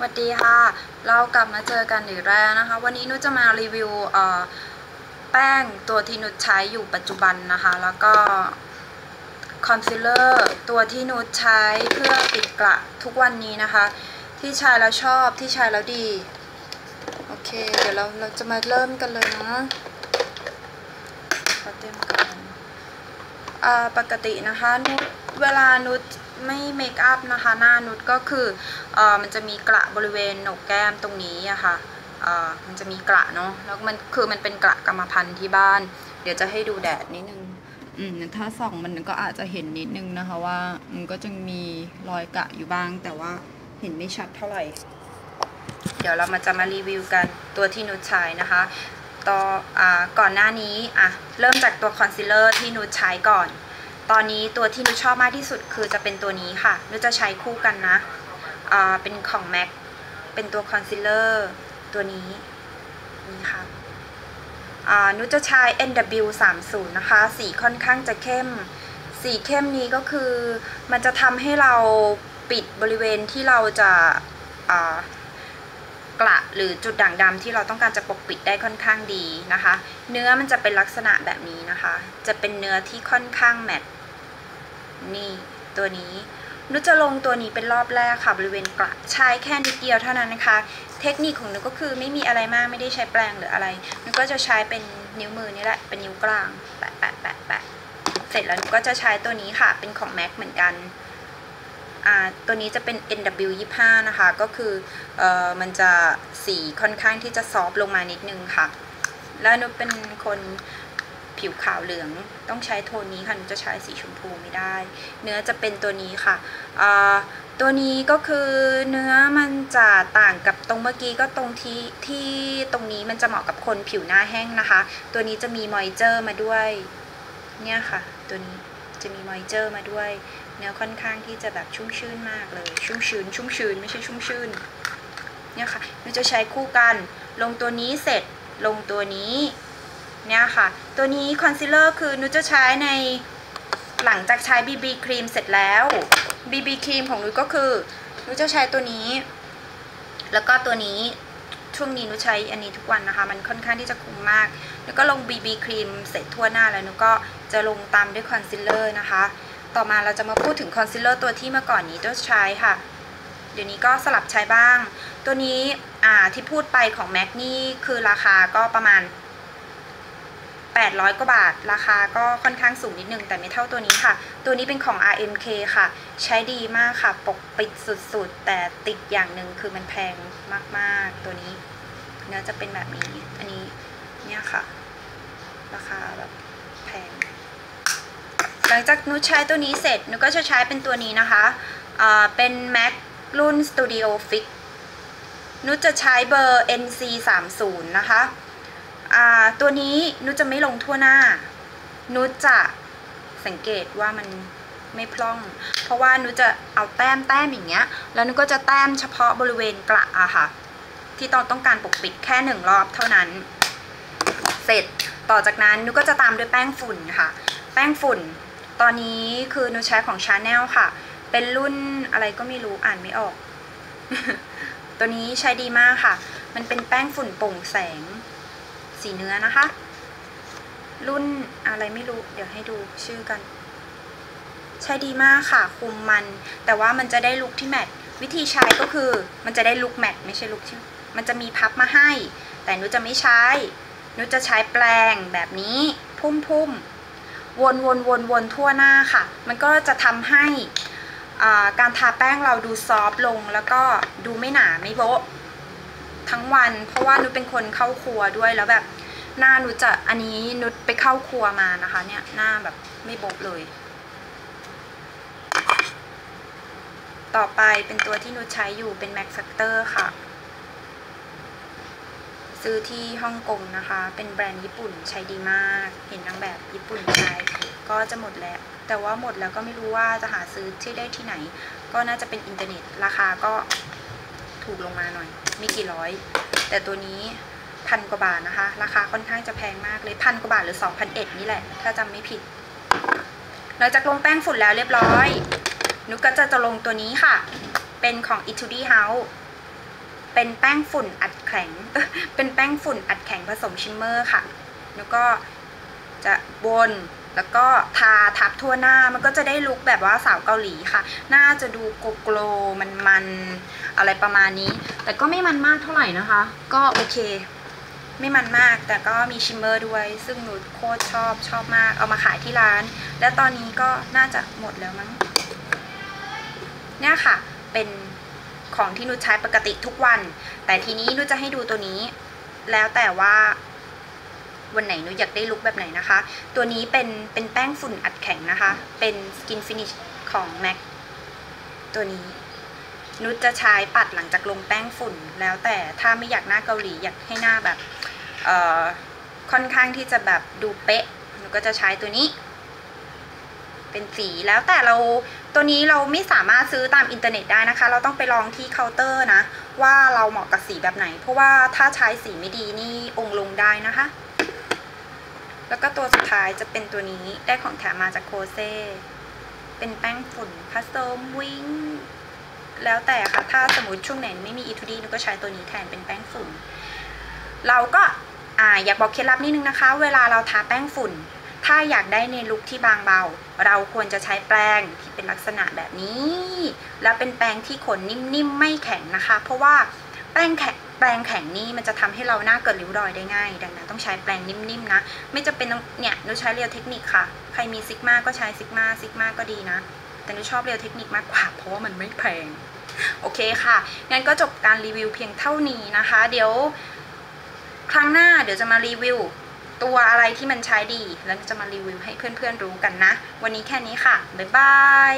สวัสดีค่ะ เรากลับมาเจอกันอีกแล้วนะคะ วันนี้นุชจะมารีวิวแป้งตัวที่นุชใช้อยู่ปัจจุบันนะคะ แล้วก็คอนซีลเลอร์ตัวที่นุชใช้เพื่อปิดกระทุกวันนี้นะคะ ที่ใช้แล้วชอบที่ใช้แล้วดี โอเค เดี๋ยวเราเราจะมาเริ่มกันเลยนะขอเต็ม ปกตินะคะนุชเวลานุชไม่เมคอัพนะคะหน้านุชก็คืออมันจะมีกระบริเวณหนกแก้มตรงนี้อะค่ะเอ่อมันจะมีกระเนาะแล้วมันคือมันเป็นกระกรรมพันธุ์ที่บ้าน เดี๋ยวจะให้ดูแดดนิดนึงอืมถ้าส่องมันก็อาจจะเห็นนิดนึงนะคะว่ามันก็จะมีรอยกระอยู่บ้าง แต่ว่าเห็นไม่ชัดเท่าไหร่ เดี๋ยวเรามาจะมารีวิวกันตัวที่นุชใช้นะคะ ต่อก่อนหน้านี้อะเริ่มจากตัวคอนซีลเลอร์ที่นุชใช้ก่อน ตอนนี้ตัวที่นุชชอบมากที่สุดคือจะเป็นตัวนี้ค่ะนุชจะใช้คู่กันนะอ่าเป็นของ MAC เป็นตัวคอนซีลเลอร์ตัวนี้นี่ค่ะอ่านุชจะใช้ NW30 นะคะ สีค่อนข้างจะเข้ม สีเข้มนี้ก็คือ มันจะทำให้เราปิดบริเวณที่เราจะอ่า กระหรือจุดด่างดำที่เราต้องการจะปกปิดได้ค่อนข้างดีนะคะ เนื้อมันจะเป็นลักษณะแบบนี้นะคะ จะเป็นเนื้อที่ค่อนข้างแมตต์นี่ตัวนี้นุจะลงตัวนี้เป็นรอบแรกค่ะบริเวณกระใช้แค่นิดเดียวเท่านั้นนะคะ เทคนิคของนุก็คือไม่มีอะไรมากไม่ได้ใช้แปรงหรืออะไรนุก็จะใช้เป็นนิ้วมือนี่แหละเป็นนิ้วกลางแปะแปะแปะแปะเสร็จแล้วนุก็จะใช้ตัวนี้ค่ะ เป็นของ MAC เหมือนกัน ตัวนี้จะเป็น NW25 นะคะ ก็คือออมันจะสีค่อนข้างที่จะซอฟลงมานิดนึงค่ะ แล้วนุเป็นคนผิวขาวเหลืองต้องใช้โทนนี้ค่ะนุจะใช้สีชมพูไม่ได้ เนื้อจะเป็นตัวนี้ค่ะ ตัวนี้ก็คือเนื้อมันจะต่างกับตรงเมื่อกี้ก็ตรงที่ที่ตรงนี้มันจะเหมาะกับคนผิวหน้าแห้งนะคะ ตัวนี้จะมีมอยเจอร์มาด้วย เนี่ยค่ะ ตัวนี้จะมีมอยเจอร์มาด้วย เนื้อค่อนข้างที่จะแบบชุ่มชื่นมากเลย ชุ่มชื้น ชุ่มชื้นไม่ใช่ชุ่มชื่นเนี่ยค่ะนุจะใช้คู่กัน ลงตัวนี้เสร็จลงตัวนี้เนี่ยค่ะ ตัวนี้คอนซีลเลอร์คือนุจะใช้ในหลังจากใช้ BB ครีมเสร็จแล้ว BB ครีมของนุก็คือนุจะใช้ตัวนี้ แล้วก็ตัวนี้ช่วงนี้นุใช้อันนี้ทุกวันนะคะ มันค่อนข้างที่จะคุ้มมาก แล้วก็ลง BB ครีมเสร็จทั่วหน้าแล้วนุก็จะลงตามด้วยคอนซีลเลอร์นะคะ ต่อมาเราจะมาพูดถึงคอนซีลเลอร์ตัวที่เมื่อก่อนนี้ตัวใช้ค่ะ เดี๋ยวนี้ก็สลับใช้บ้าง ตัวนี้ที่พูดไปของ MAC นี่คือราคาก็ประมาณ 800 กว่าบาท ราคาก็ค่อนข้างสูงนิดนึงแต่ไม่เท่าตัวนี้ค่ะ ตัวนี้เป็นของ RMK ค่ะ ใช้ดีมากค่ะ ปกปิดสุดๆ แต่ติดอย่างหนึ่งคือมันแพงมากๆ ตัวนี้ เนื้อจะเป็นแบบนี้ อันนี้เนี่ยค่ะ ราคาแบบแพง หลังจากนุชใช้ตัวนี้เสร็จนุก็จะใช้เป็นตัวนี้นะคะอ่าเป็น MAC รุ่น Studio Fix นุชจะใช้เบอร์ NC 3 0นะคะอ่าตัวนี้นุชจะไม่ลงทั่วหน้า นุชจะสังเกตว่ามันไม่พร่อง เพราะว่านุชจะเอาแต้มแต้มอย่างเงี้ย แล้วนุชก็จะแต้มเฉพาะบริเวณกระอะค่ะ ที่ต้องต้องการปกปิดแค่หนึ่งรอบเท่านั้น เสร็จต่อจากนั้นนุชก็จะตามด้วยแป้งฝุ่นค่ะ แป้งฝุ่น ตอนนี้คือนุชใช้ของ Chanel ค่ะ เป็นรุ่นอะไรก็ไม่รู้อ่านไม่ออก ตัวนี้ใช้ดีมากค่ะ มันเป็นแป้งฝุ่นโปร่งแสง สีเนื้อนะคะ รุ่นอะไรไม่รู้ เดี๋ยวให้ดูชื่อกัน ใช้ดีมากค่ะ คุมมัน แต่ว่ามันจะได้ลุคที่แมทวิธีใช้ก็คือมันจะได้ลุคแมทไม่ใช่ลุคที่มันจะมีพับมาให้ แต่นุจะไม่ใช้นุจะใช้แปรงแบบนี้ พุ่มพุ่ม วนวนวนวนทั่วหน้าค่ะ มันก็จะทำให้การทาแป้งเราดูซอฟลงแล้วก็ดูไม่หนาไม่โบ๊ะทั้งวัน เพราะว่านุชเป็นคนเข้าครัวด้วยแล้วแบบหน้านุชจะอันนี้นุชไปเข้าครัวมานะคะ เนี่ยหน้าแบบไม่โบ๊ะเลย ต่อไปเป็นตัวที่นุชใช้อยู่เป็น Max Factor ค่ะ ซื้อที่ฮ่องกงนะคะ เป็นแบรนด์ญี่ปุ่นใช้ดีมาก เห็นนางแบบญี่ปุ่นใช้ก็จะหมดแล้ว แต่ว่าหมดแล้วก็ไม่รู้ว่าจะหาซื้อที่ได้ที่ไหน ก็น่าจะเป็นอินเทอร์เน็ต ราคาก็ถูกลงมาหน่อย ไม่กี่ร้อย แต่ตัวนี้พันกว่าบาทนะคะ ราคาค่อนข้างจะแพงมากเลยพันกว่าบาทหรือ2 0 0 1นี่แหละ ถ้าจำไม่ผิดหลังจากลงแป้งฝุ่นแล้วเรียบร้อย นุกก็จะจะลงตัวนี้ค่ะ เป็นของ Etude House เป็นแป้งฝุ่นอัดแข็ง เป็นแป้งฝุ่นอัดแข็งผสมชิมเมอร์ค่ะ แล้วก็จะบนแล้วก็ทาทับทั่วหน้ามันก็จะได้ลุคแบบว่าสาวเกาหลีค่ะ หน้าจะดูโกโกลมันมันอะไรประมาณนี้ แต่ก็ไม่มันมากเท่าไหร่นะคะ ก็โอเค ไม่มันมากแต่ก็มีชิมเมอร์ด้วย ซึ่งหนูโคตรชอบชอบมากเอามาขายที่ร้าน และตอนนี้ก็น่าจะหมดแล้วมั้งเนี่ยค่ะ เป็น ของที่นุชใช้ปกติทุกวัน แต่ทีนี้นุชจะให้ดูตัวนี้ แล้วแต่ว่าวันไหนนุชอยากได้ลุคแบบไหนนะคะ ตัวนี้เป็นเป็นแป้งฝุ่นอัดแข็งนะคะ เป็น Skin Finish ของ MAC ตัวนี้ นุชจะใช้ปัดหลังจากลงแป้งฝุ่น แล้วแต่ถ้าไม่อยากหน้าเกาหลีอยากให้หน้าแบบเอ่อค่อนข้างที่จะแบบดูเป๊ะนุชก็จะใช้ตัวนี้ เป็นสีแล้วแต่เรา ตัวนี้เราไม่สามารถซื้อตามอินเทอร์เน็ตได้นะคะ เราต้องไปลองที่เคาน์เตอร์นะ ว่าเราเหมาะกับสีแบบไหน เพราะว่าถ้าใช้สีไม่ดีนี่องค์ลงได้นะคะ แล้วก็ตัวสุดท้ายจะเป็นตัวนี้ได้ของแถมมาจากโคเซเป็นแป้งฝุ่นผสมวิงแล้วแต่ค่ะ ถ้าสมมติช่วงไหนไม่มีอีทูดีนุก็ใช้ตัวนี้แทนเป็นแป้งฝุ่น เราก็อ่าอยากบอกเคล็ดลับนิดนึงนะคะ เวลาเราทาแป้งฝุ่น ถ้าอยากได้ในลุคที่บางเบา เราควรจะใช้แปรงที่เป็นลักษณะแบบนี้ แล้วเป็นแปรงที่ขนนิ่มๆไม่แข็งนะคะ เพราะว่าแป้งแข็งแปรงแข็งนี่มันจะทำให้เราหน้าเกิดริ้วรอยได้ง่าย ดังนั้นต้องใช้แปรงนิ่มๆนะ ไม่จะเป็นเนี่ยหนูใช้เรียวเทคนิคค่ะ ใครมีซิกมาก็ใช้ซิกมาซิกมาก็ดีนะ แต่หนูชอบเรียวเทคนิคมากกว่า เพราะว่ามันไม่แพง โอเคค่ะ งั้นก็จบการรีวิวเพียงเท่านี้นะคะ เดี๋ยว ครั้งหน้าเดี๋ยวจะมารีวิว ตัวอะไรที่มันใช้ดี แล้วจะมารีวิวให้เพื่อนๆรู้กันนะ วันนี้แค่นี้ค่ะ บ๊ายบาย